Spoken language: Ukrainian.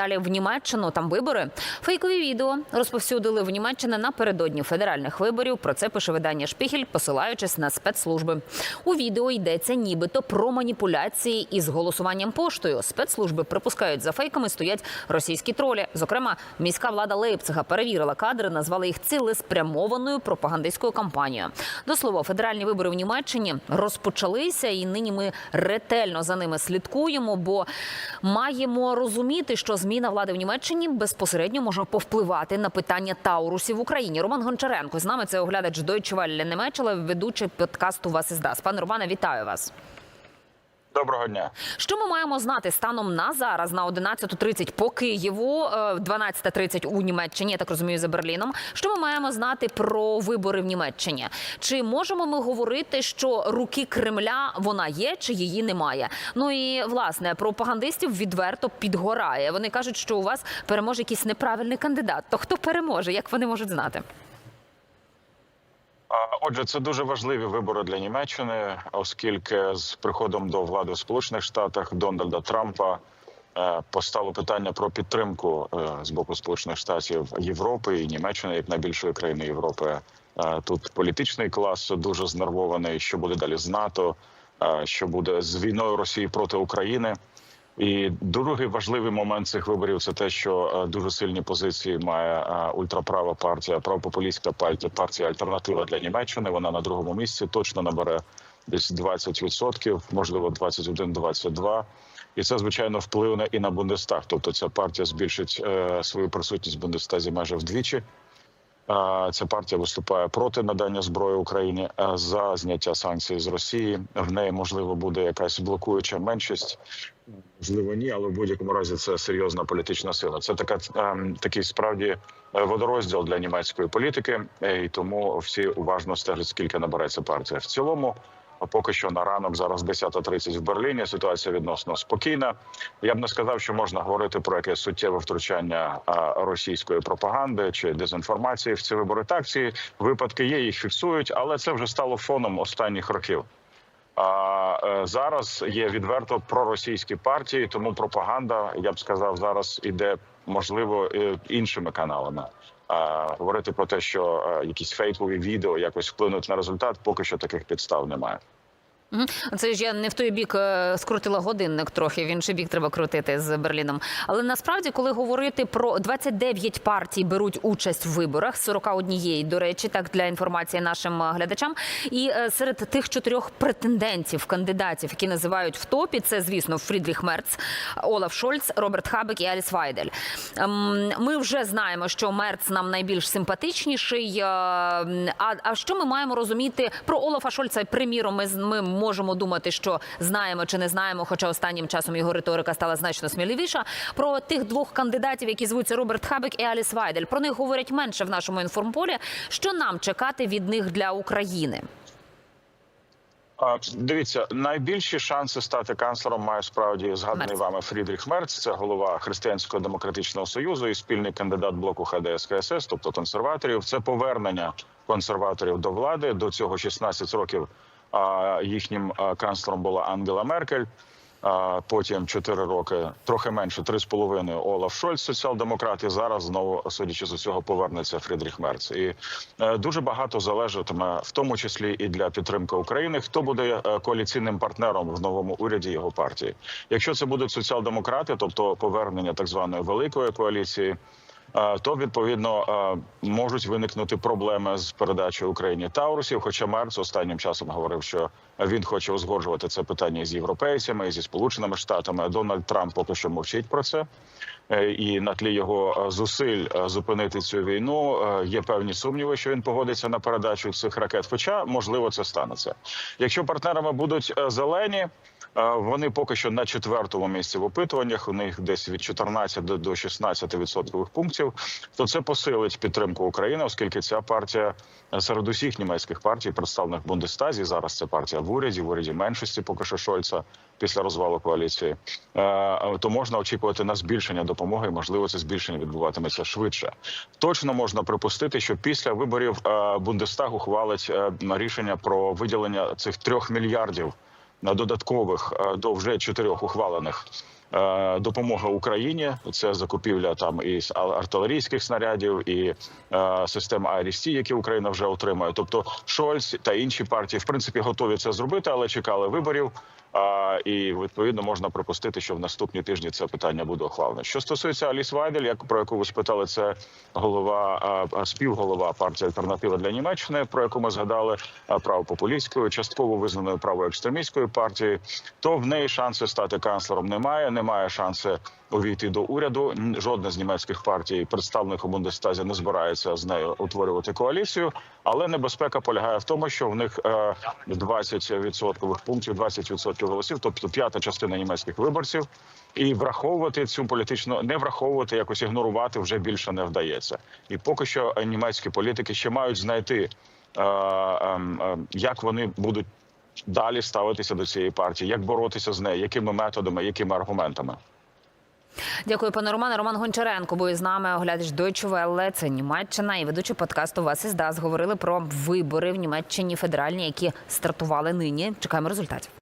Далі в Німеччину там вибори. Фейкові відео розповсюдили в Німеччині напередодні федеральних виборів. Про це пише видання Шпігель, посилаючись на спецслужби. У відео йдеться нібито про маніпуляції із голосуванням поштою. Спецслужби припускають за фейками стоять російські тролі. Зокрема, міська влада Лейпцига перевірила кадри, назвали їх цілеспрямованою пропагандистською кампанією. До слова, федеральні вибори в Німеччині розпочалися, і нині ми ретельно за ними слідкуємо, бо маємо розуміти, що зміна влади в Німеччині безпосередньо може повпливати на питання Таурусів в Україні. Роман Гончаренко з нами це оглядач Deutsche Welle Німеччина, ведучий подкасту «Вас із ДАС». Пане Романе, вітаю вас. Доброго дня. Що ми маємо знати станом на зараз на 11.30 по Києву, е, 12.30 у Німеччині, я так розумію, за Берліном. Що ми маємо знати про вибори в Німеччині? Чи можемо ми говорити, що руки Кремля вона є, чи її немає? Ну і власне пропагандистів відверто підгорає. Вони кажуть, що у вас переможе якийсь неправильний кандидат. То хто переможе? Як вони можуть знати? Отже, це дуже важливі вибори для Німеччини, оскільки з приходом до влади в Сполучених Штатах Дональда Трампа е, постало питання про підтримку е, з боку Сполучених Штатів Європи і Німеччини як найбільшої країни Європи. Е, Тут політичний клас дуже знервований. Що буде далі з НАТО? Що буде з війною Росії проти України? І другий важливий момент цих виборів це те, що е, дуже сильні позиції має е, ультраправа партія, правопопулістська партія, партія Альтернатива для Німеччини. Вона на другому місці точно набере десь 20%, можливо, 21-22%. І це звичайно вплине і на Бундестаг. Тобто ця партія збільшить е, свою присутність в Бундестазі майже вдвічі. Ця партія виступає проти надання зброї Україні за зняття санкцій з Росії. В неї можливо буде якась блокуюча меншість. Можливо, ні, але в будь-якому разі це серйозна політична сила. Це така ем, такий справді е, водорозділ для німецької політики, е, і тому всі уважно стежать, скільки набереться партія. В цілому, поки що на ранок, зараз 10.30 в Берліні. Ситуація відносно спокійна. Я б не сказав, що можна говорити про якесь суттєве втручання російської пропаганди чи дезінформації в ці вибори. Так, ці випадки є, їх фіксують, але це вже стало фоном останніх років. А е, зараз є відверто проросійські партії, тому пропаганда, я б сказав, зараз іде можливо е, іншими каналами. А говорити про те, що е, якісь фейкові відео якось вплинуть на результат, поки що таких підстав немає. Це ж я не в той бік е, скрутила годинник трохи, в інший бік треба крутити з Берліном. Але насправді, коли говорити про 29 партій беруть участь в виборах, 41, до речі, так для інформації нашим е, глядачам. І е, серед тих чотирьох претендентів, кандидатів, які називають в топі, це звісно Фрідріх Мерц, Олаф Шольц, Роберт Хабек і Аліс Вайдель. Ем, Ми вже знаємо, що Мерц нам найбільш симпатичніший. А, а що ми маємо розуміти про Олафа Шольца? Приміром, ми, ми можемо думати, що знаємо чи не знаємо, хоча останнім часом його риторика стала значно сміливіша. Про тих двох кандидатів, які звуться Роберт Хабек і Аліс Вайдель. Про них говорять менше в нашому інформполі. Що нам чекати від них для України? Дивіться, найбільші шанси стати канцлером має справді згаданий Мерц. вами Фрідріх Мерц. Це голова Християнського демократичного союзу і спільний кандидат блоку ХДС КСС, тобто консерваторів. Це повернення консерваторів до влади. До цього 16 років їхнім канцлером була Ангела Меркель. Потім 4 роки, трохи менше, 3,5 Олаф Шольц, соціал-демократ. І зараз знову, судячи з усього, повернеться Фрідріх Мерц. І е, дуже багато залежатиме, в тому числі і для підтримки України, хто буде е, коаліційним партнером в новому уряді його партії. Якщо це будуть соціал-демократи, тобто повернення так званої великої коаліції. То відповідно можуть виникнути проблеми з передачею Україні Таурусів. Хоча Мерц останнім часом говорив, що він хоче узгоджувати це питання з європейцями, і зі сполученими штатами. Дональд Трамп поки що мовчить про це. Е, І на тлі його е, зусиль е, зупинити цю війну є певні сумніви, що він погодиться на передачу цих ракет. Хоча можливо це станеться. Якщо партнерами будуть зелені. Е, Вони поки що на четвертому місці в опитуваннях. У них десь від 14 до- до 16 відсоткових пунктів. То це посилить підтримку України, оскільки ця партія е, серед усіх німецьких партій, представлених в Бундестазі, зараз це партія в уряді, в уряді меншості, поки що Шольца після розвалу коаліції. Е, То можна очікувати на збільшення допомоги. і, Можливо, це збільшення відбуватиметься швидше. Точно можна припустити, що після виборів е, Бундестаг ухвалить е, рішення про виділення цих трьох мільярдів додаткових е, до вже чотирьох ухвалених е, допомога Україні. Це закупівля там і артилерійських снарядів, і е, систем IRIS-T, які Україна вже отримує. Тобто Шольц та інші партії в принципі готові це зробити, але чекали виборів. І відповідно можна припустити, що в наступні тижні це питання буде ухвалене. Що стосується Аліс Вайдель, як про яку ви спитали, це голова співголова партії Альтернатива для Німеччини, про яку ми згадали правопопулістською, частково визнаною правоекстремістською партією. То в неї шанси стати канцлером немає. Немає шанси увійти до уряду. Жодна з німецьких партій, представник у Бундестазі, не збирається з нею утворювати коаліцію. Але небезпека полягає в тому, що в них е, 20% пунктів, 20% голосів, тобто п'ята частина німецьких виборців. І враховувати цю політичну не враховувати, якось ігнорувати вже більше не вдається. І поки що е, німецькі політики ще мають знайти, е, е, е, як вони будуть далі ставитися до цієї партії, як боротися з нею, якими методами, якими аргументами. Дякую, пане Романе. Роман Гончаренко був із нами. Оглядач Deutsche Welle, це Німеччина і ведучий подкасту Вас із ДАС говорили про вибори в Німеччині федеральні, які стартували нині. Чекаємо результатів.